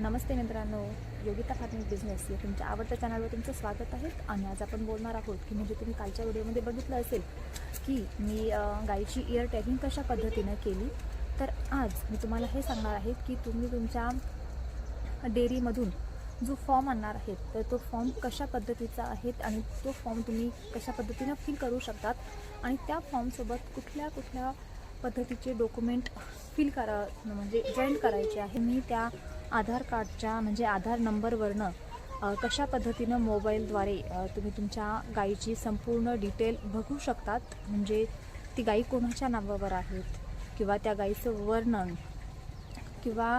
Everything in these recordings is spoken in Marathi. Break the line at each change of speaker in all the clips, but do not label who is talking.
नमस्ते मित्रांनो योगिता फार्मिंग बिझनेस या तुमच्या आवडत्या चॅनलवर तुमचं स्वागत आहे. आणि आज आपण बोलणार आहोत की म्हणजे तुम्ही कालच्या व्हिडिओमध्ये बघितलं असेल की मी गायीची गाईची इयर टॅगिंग कशा पद्धतीनं केली. तर आज मी तुम्हाला हे सांगणार आहे की तुम्ही तुमच्या डेअरीमधून जो फॉर्म आणणार आहेत तर तो फॉर्म कशा पद्धतीचा आहे आणि तो फॉर्म तुम्ही कशा पद्धतीनं फिल करू शकतात आणि त्या फॉर्मसोबत कुठल्या कुठल्या पद्धतीचे डॉक्युमेंट फिल करा म्हणजे जॉईन करायचे आहे. मी त्या आधार कार्डच्या म्हणजे आधार नंबरवरनं कशा पद्धतीनं मोबाईलद्वारे तुम्ही तुमच्या गाईची संपूर्ण डिटेल बघू शकतात? म्हणजे ती गाई कोणाच्या नावावर आहेत? किंवा त्या गाईचं वर्णन? किंवा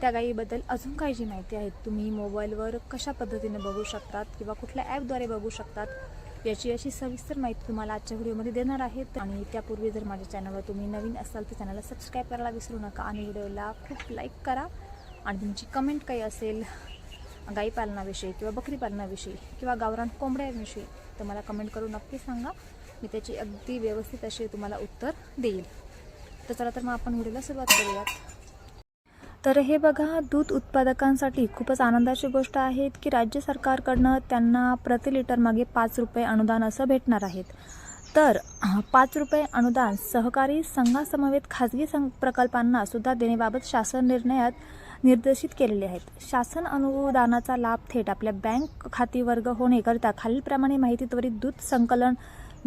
त्या गाईबद्दल अजून काही जी माहिती आहे तुम्ही मोबाईलवर कशा पद्धतीने बघू शकतात? किंवा कुठल्या ॲपद्वारे बघू शकतात? याची अशी सविस्तर माहिती तुम्हाला आजच्या व्हिडिओमध्ये देणार आहेत आणि त्यापूर्वी जर माझ्या चॅनलवर तुम्ही नवीन असाल तर चॅनलला सबस्क्राईब करायला विसरू नका. आणि व्हिडिओला खूप लाईक करा. आणि तुमची कमेंट काही असेल गाई पालनाविषयी किंवा बकरी पालनाविषयी किंवा गावरान कोंबड्याविषयी तर मला कमेंट करून नक्की सांगा. मी त्याची अगदी व्यवस्थित अशी तुम्हाला उत्तर देईल. तर चला तर मग आपण व्हिडिओला सुरुवात करूयात. तर हे बघा दूध उत्पादकांसाठी खूपच आनंदाची गोष्ट आहे की राज्य सरकारकडनं त्यांना प्रति लिटर मागे पाच रुपये अनुदान असं भेटणार आहेत. तर पाच रुपये अनुदान सहकारी संघासमवेत खाजगी संघ प्रकल्पांना सुद्धा देण्याबाबत शासन निर्णयात निर्देशित केलेले आहेत. शासन अनुदानाचा लाभ थेट आपल्या बँक खाती वर्ग होण्याकरिता खालीलप्रमाणे माहिती त्वरित दूध संकलन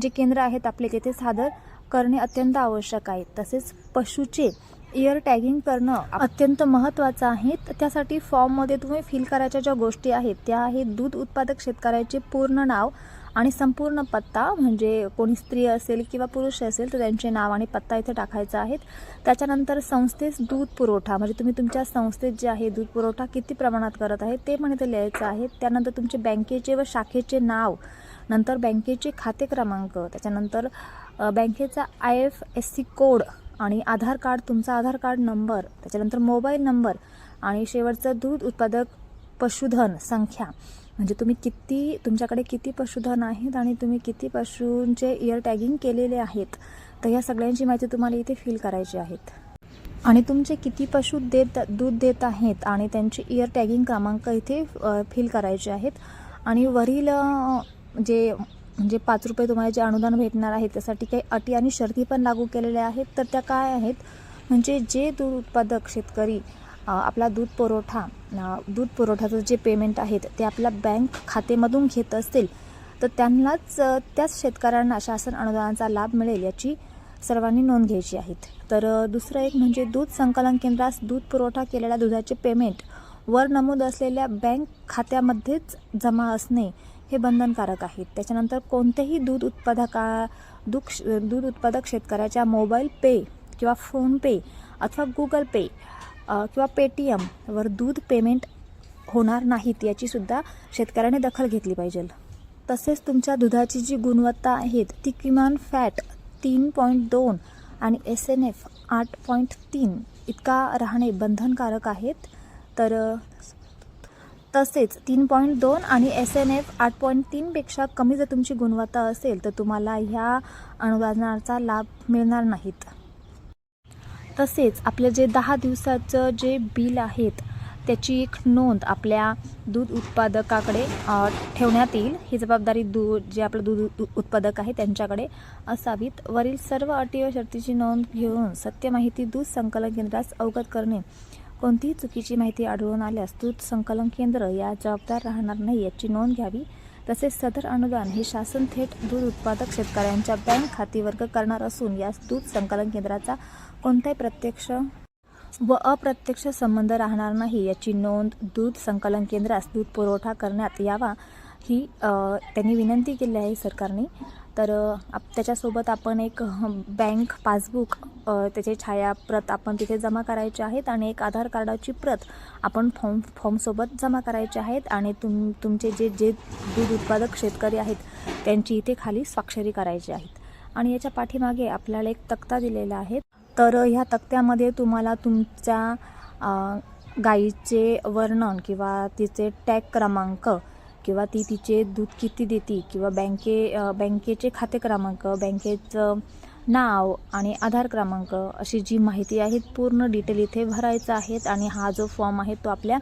जे केंद्र आहेत आपले तेथे सादर करणे अत्यंत आवश्यक आहे. तसेच पशुचे इयर टॅगिंग करणं अत्यंत महत्त्वाचं आहे. त्यासाठी फॉर्ममध्ये तुम्ही फिल करायच्या ज्या गोष्टी आहेत त्या आहेत दूध उत्पादक शेतकऱ्याचे पूर्ण नाव आणि संपूर्ण पत्ता म्हणजे कोणी स्त्री असेल किंवा पुरुष असेल तर त्यांचे नाव आणि पत्ता इथे टाकायचा आहे. त्याच्यानंतर संस्थेस दूध पुरवठा म्हणजे तुम्ही तुमच्या संस्थेत जे आहे दूध पुरवठा किती प्रमाणात करत आहे ते पण इथे लिहायचं आहे. त्यानंतर तुमचे बँकेचे व शाखेचे नाव नंतर बँकेचे खाते क्रमांक त्याच्यानंतर बँकेचा I F S C code आणि आधार कार्ड तुमचा आधार कार्ड नंबर त्याच्यानंतर मोबाईल नंबर आणि शेवटचं दूध उत्पादक पशुधन संख्या. म्हणजे तुम्ही किती तुमच्याकडे किती पशुधन आहेत आणि तुम्ही किती पशूंचे इयर टॅगिंग केलेले आहेत तर ह्या सगळ्यांची माहिती तुम्हाला इथे फिल करायची आहेत. आणि तुमचे किती पशु देत दूध देत आहेत आणि त्यांचे इयर टॅगिंग क्रमांक इथे फिल करायचे आहेत. आणि वरील जे म्हणजे पाच रुपये तुम्हाला जे अनुदान भेटणार आहे त्यासाठी काही अटी आणि शर्ती पण लागू केलेल्या आहेत. तर त्या काय आहेत? म्हणजे जे दूध उत्पादक शेतकरी आपला दूध पुरवठा दूध पुरवठ्याचं जे पेमेंट आहेत ते आपल्या बँक खातेमधून घेत असतील तर त्यांनाच त्याच शेतकऱ्यांना शासन अनुदानाचा लाभ मिळेल याची सर्वांनी नोंद घ्यायची आहेत तर दुसरं एक म्हणजे दूध संकलन केंद्रास दूध पुरवठा केलेल्या दुधाचे पेमेंट वर नमूद असलेल्या बँक खात्यामध्येच जमा असणे हे बंधनकारक आहेत त्याच्यानंतर कोणत्याही दूध उत्पादका दूध दूध उत्पादक शेतकऱ्याच्या मोबाईल पे किंवा फोनपे अथवा गुगल पे किंवा पेटीएमवर दूध पेमेंट होणार नाहीत याचीसुद्धा शेतकऱ्याने दखल घेतली पाहिजे. तसेच तुमच्या दुधाची जी गुणवत्ता आहेत ती किमान फॅट तीन पॉईंट दोन आणि एस एन एफ आठ पॉईंट तीन इतका राहणे बंधनकारक आहेत. तर तसेच तीन पॉईंट दोन आणि एस एन एफ आठ पॉईंट तीनपेक्षा कमी जर तुमची गुणवत्ता असेल तर तुम्हाला ह्या अनुदानाचा लाभ मिळणार नाहीत. तसेच आपलं जे दहा दिवसाचं जे बिल आहेत त्याची एक नोंद आपल्या दूध उत्पादकाकडे ठेवण्यात येईल. ही जबाबदारी दूध जे आपलं दूध उ- उत्पादक आहे त्यांच्याकडे असावीत. वरील सर्व अटी व शर्तीची नोंद घेऊन सत्य माहिती दूध संकलन केंद्रास अवगत करणे. कोणतीही चुकीची माहिती आढळून आल्यास दूध संकलन केंद्र या जबाबदार राहणार नाही याची नोंद घ्यावी. तसेच सदर अनुदान हे शासन थेट दूध उत्पादक शेतकऱ्यांच्या बँक खाती वर्ग करणार असून यास दूध संकलन केंद्राचा कोणताही प्रत्यक्ष व अप्रत्यक्ष संबंध राहणार नाही. याची नोंद दूध संकलन केंद्रास दूध पुरवठा करण्यात यावा ही त्यांनी विनंती केली आहे सरकारने. तर आप- त्याच्यासोबत आपण एक बँक पासबुक त्याचे छायाप्रत आपण तिथे जमा करायचे आहेत आणि एक आधार कार्डाची प्रत आपण फॉर्म फॉर्मसोबत जमा करायचे आहेत आणि तुम तुमचे जे जे दूध उत्पादक शेतकरी आहेत त्यांची इथे खाली स्वाक्षरी करायची आहेत. आणि याच्या पाठीमागे आपल्याला एक तक्ता दिलेला आहे. तर ह्या तक्त्यामध्ये तुम्हाला तुमच्या गाईचे वर्णन किंवा तिचे टॅग क्रमांक किंवा ती तिचे दूध किती देते किंवा बँके बँकेचे खाते क्रमांक बँकेचं नाव आणि आधार क्रमांक अशी जी माहिती आहे पूर्ण डिटेल इथे भरायचं आहेत आणि हा जो फॉर्म आहे तो आपल्या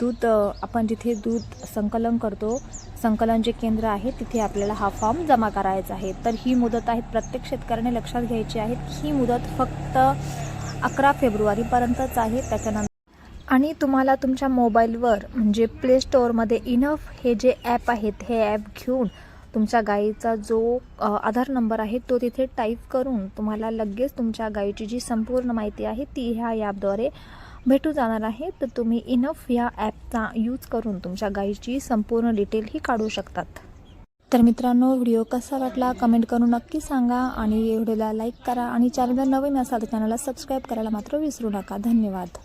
दूध आपण जिथे दूध संकलन करतो संकलन जे केंद्र आहे तिथे आपल्याला हा फॉर्म जमा करायचा आहे. तर ही मुदत आहे प्रत्येक शेतकऱ्याने लक्षात घ्यायची आहे ही मुदत फक्त अकरा फेब्रुवारीपर्यंतच आहे. त्याच्यानंतर आणि तुम्हाला तुमच्या मोबाईलवर म्हणजे प्ले स्टोअरमध्ये इनफ हे जे ॲप आहेत हे ॲप घेऊन तुमच्या गाईचा जो आधार नंबर आहे तो तिथे टाईप करून तुम्हाला लगेच तुमच्या गाईची जी संपूर्ण माहिती आहे ती ह्या ॲपद्वारे भेटू जाणार आहे. तर तुम्ही इनफ या ॲपचा यूज करून तुमच्या गाईची संपूर्ण डिटेल ही काढू शकतात. तर मित्रांनो व्हिडिओ कसा वाटला कमेंट करून नक्की सांगा आणि व्हिडिओला लाईक करा आणि चॅनलला नवीन असाल तर चॅनलला सबस्क्राईब करायला मात्र विसरू नका. धन्यवाद.